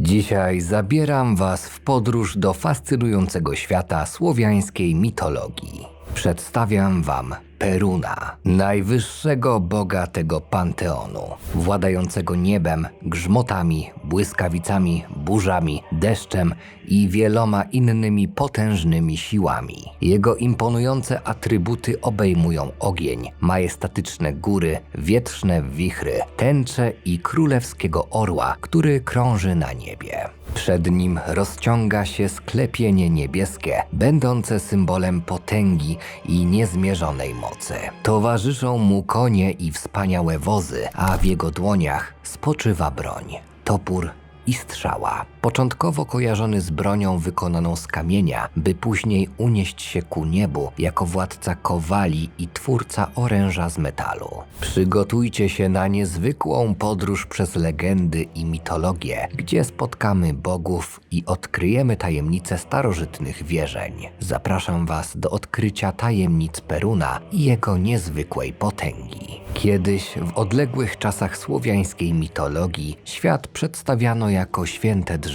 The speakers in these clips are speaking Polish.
Dzisiaj zabieram Was w podróż do fascynującego świata słowiańskiej mitologii. Przedstawiam Wam Peruna, najwyższego boga tego panteonu, władającego niebem, grzmotami, błyskawicami, burzami, deszczem i wieloma innymi potężnymi siłami. Jego imponujące atrybuty obejmują ogień, majestatyczne góry, wietrzne wichry, tęcze i królewskiego orła, który krąży na niebie. Przed nim rozciąga się sklepienie niebieskie, będące symbolem potęgi i niezmierzonej mocy. Towarzyszą mu konie i wspaniałe wozy, a w jego dłoniach spoczywa broń, topór i strzała. Początkowo kojarzony z bronią wykonaną z kamienia, by później unieść się ku niebu jako władca kowali i twórca oręża z metalu. Przygotujcie się na niezwykłą podróż przez legendy i mitologię, gdzie spotkamy bogów i odkryjemy tajemnice starożytnych wierzeń. Zapraszam Was do odkrycia tajemnic Peruna i jego niezwykłej potęgi. Kiedyś, w odległych czasach słowiańskiej mitologii, świat przedstawiano jako święte drzewo,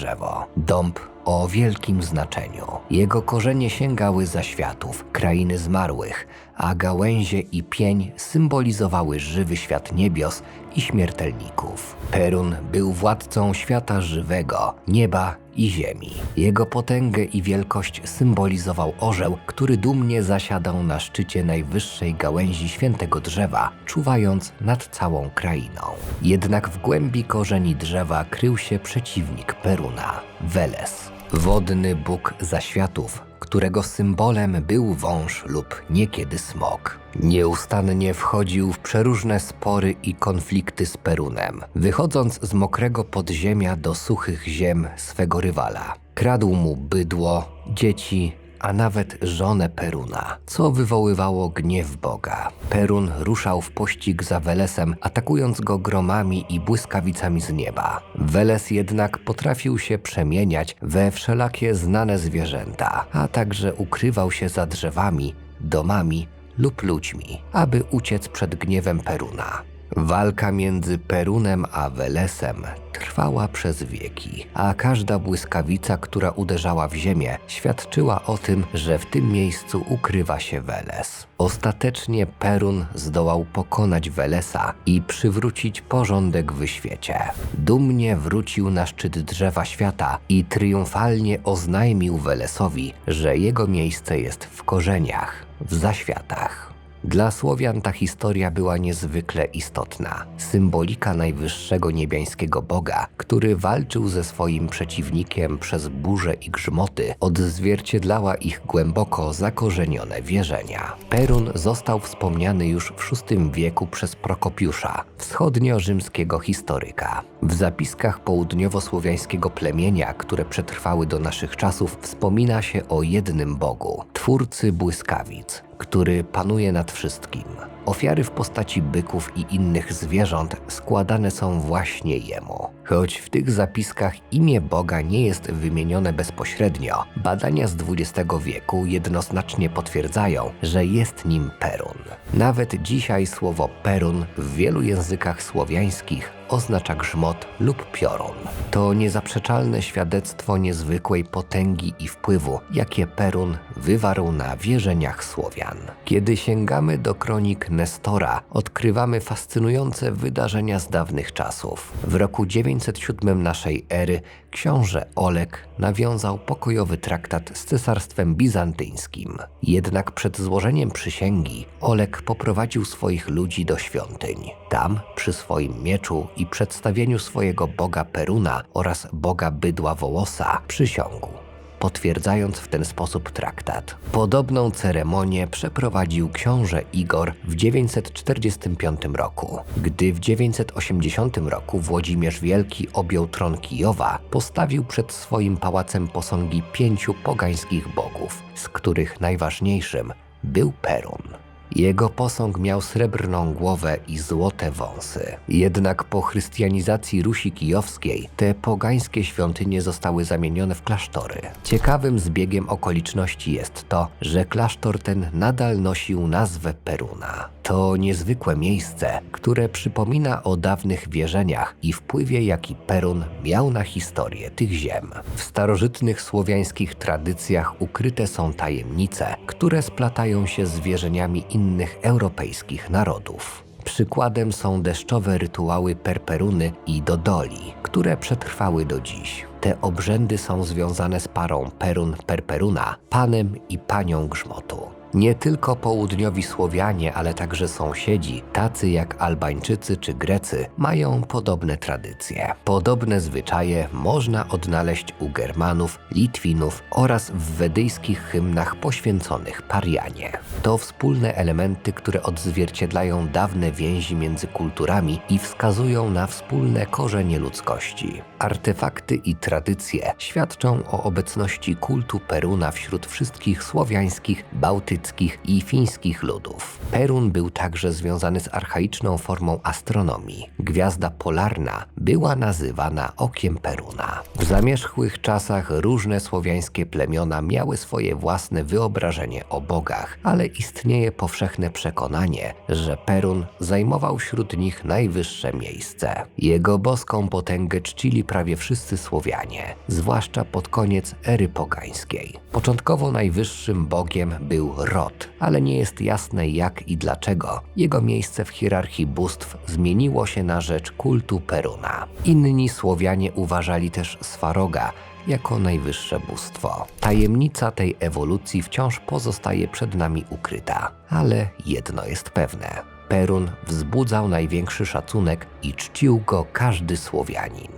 dąb o wielkim znaczeniu. Jego korzenie sięgały zaświatów, krainy zmarłych, a gałęzie i pień symbolizowały żywy świat niebios i śmiertelników. Perun był władcą świata żywego, nieba i ziemi. Jego potęgę i wielkość symbolizował orzeł, który dumnie zasiadał na szczycie najwyższej gałęzi świętego drzewa, czuwając nad całą krainą. Jednak w głębi korzeni drzewa krył się przeciwnik Peruna, Weles, wodny bóg zaświatów, którego symbolem był wąż lub niekiedy smok. Nieustannie wchodził w przeróżne spory i konflikty z Perunem, wychodząc z mokrego podziemia do suchych ziem swego rywala. Kradł mu bydło, dzieci, a nawet żonę Peruna, co wywoływało gniew Boga. Perun ruszał w pościg za Welesem, atakując go gromami i błyskawicami z nieba. Weles jednak potrafił się przemieniać we wszelakie znane zwierzęta, a także ukrywał się za drzewami, domami lub ludźmi, aby uciec przed gniewem Peruna. Walka między Perunem a Welesem trwała przez wieki, a każda błyskawica, która uderzała w ziemię, świadczyła o tym, że w tym miejscu ukrywa się Weles. Ostatecznie Perun zdołał pokonać Welesa i przywrócić porządek w świecie. Dumnie wrócił na szczyt drzewa świata i triumfalnie oznajmił Welesowi, że jego miejsce jest w korzeniach, w zaświatach. Dla Słowian ta historia była niezwykle istotna. Symbolika najwyższego niebiańskiego boga, który walczył ze swoim przeciwnikiem przez burze i grzmoty, odzwierciedlała ich głęboko zakorzenione wierzenia. Perun został wspomniany już w VI wieku przez Prokopiusza, wschodnio-rzymskiego historyka. W zapiskach południowo-słowiańskiego plemienia, które przetrwały do naszych czasów, wspomina się o jednym bogu, twórcy błyskawic, który panuje nad wszystkim. Ofiary w postaci byków i innych zwierząt składane są właśnie jemu. Choć w tych zapiskach imię Boga nie jest wymienione bezpośrednio, badania z XX wieku jednoznacznie potwierdzają, że jest nim Perun. Nawet dzisiaj słowo Perun w wielu językach słowiańskich oznacza grzmot lub piorun. To niezaprzeczalne świadectwo niezwykłej potęgi i wpływu, jakie Perun wywarł na wierzeniach Słowian. Kiedy sięgamy do kronik Nestora, odkrywamy fascynujące wydarzenia z dawnych czasów. W roku 907 naszej ery książę Olek nawiązał pokojowy traktat z cesarstwem bizantyjskim. Jednak przed złożeniem przysięgi Olek poprowadził swoich ludzi do świątyń. Tam, przy swoim mieczu i przedstawieniu swojego boga Peruna oraz boga bydła Wołosa, przysiągł potwierdzając w ten sposób traktat. Podobną ceremonię przeprowadził książę Igor w 945 roku. Gdy w 980 roku Włodzimierz Wielki objął tron Kijowa, postawił przed swoim pałacem posągi pięciu pogańskich bogów, z których najważniejszym był Perun. Jego posąg miał srebrną głowę i złote wąsy. Jednak po chrystianizacji Rusi Kijowskiej te pogańskie świątynie zostały zamienione w klasztory. Ciekawym zbiegiem okoliczności jest to, że klasztor ten nadal nosił nazwę Peruna. To niezwykłe miejsce, które przypomina o dawnych wierzeniach i wpływie, jaki Perun miał na historię tych ziem. W starożytnych słowiańskich tradycjach ukryte są tajemnice, które splatają się z wierzeniami innych europejskich narodów. Przykładem są deszczowe rytuały Perperuny i Dodoli, które przetrwały do dziś. Te obrzędy są związane z parą Perun-Perperuna, panem i panią grzmotu. Nie tylko południowi Słowianie, ale także sąsiedzi, tacy jak Albańczycy czy Grecy, mają podobne tradycje. Podobne zwyczaje można odnaleźć u Germanów, Litwinów oraz w wedyjskich hymnach poświęconych Parianie. To wspólne elementy, które odzwierciedlają dawne więzi między kulturami i wskazują na wspólne korzenie ludzkości. Artefakty i tradycje świadczą o obecności kultu Peruna wśród wszystkich słowiańskich, bałtyckich i fińskich ludów. Perun był także związany z archaiczną formą astronomii. Gwiazda polarna była nazywana okiem Peruna. W zamierzchłych czasach różne słowiańskie plemiona miały swoje własne wyobrażenie o bogach, ale istnieje powszechne przekonanie, że Perun zajmował wśród nich najwyższe miejsce. Jego boską potęgę czcili prawie wszyscy Słowianie, zwłaszcza pod koniec ery pogańskiej. Początkowo najwyższym bogiem był Ale nie jest jasne jak i dlaczego jego miejsce w hierarchii bóstw zmieniło się na rzecz kultu Peruna. Inni Słowianie uważali też Swaroga jako najwyższe bóstwo. Tajemnica tej ewolucji wciąż pozostaje przed nami ukryta, ale jedno jest pewne. Perun wzbudzał największy szacunek i czcił go każdy Słowianin.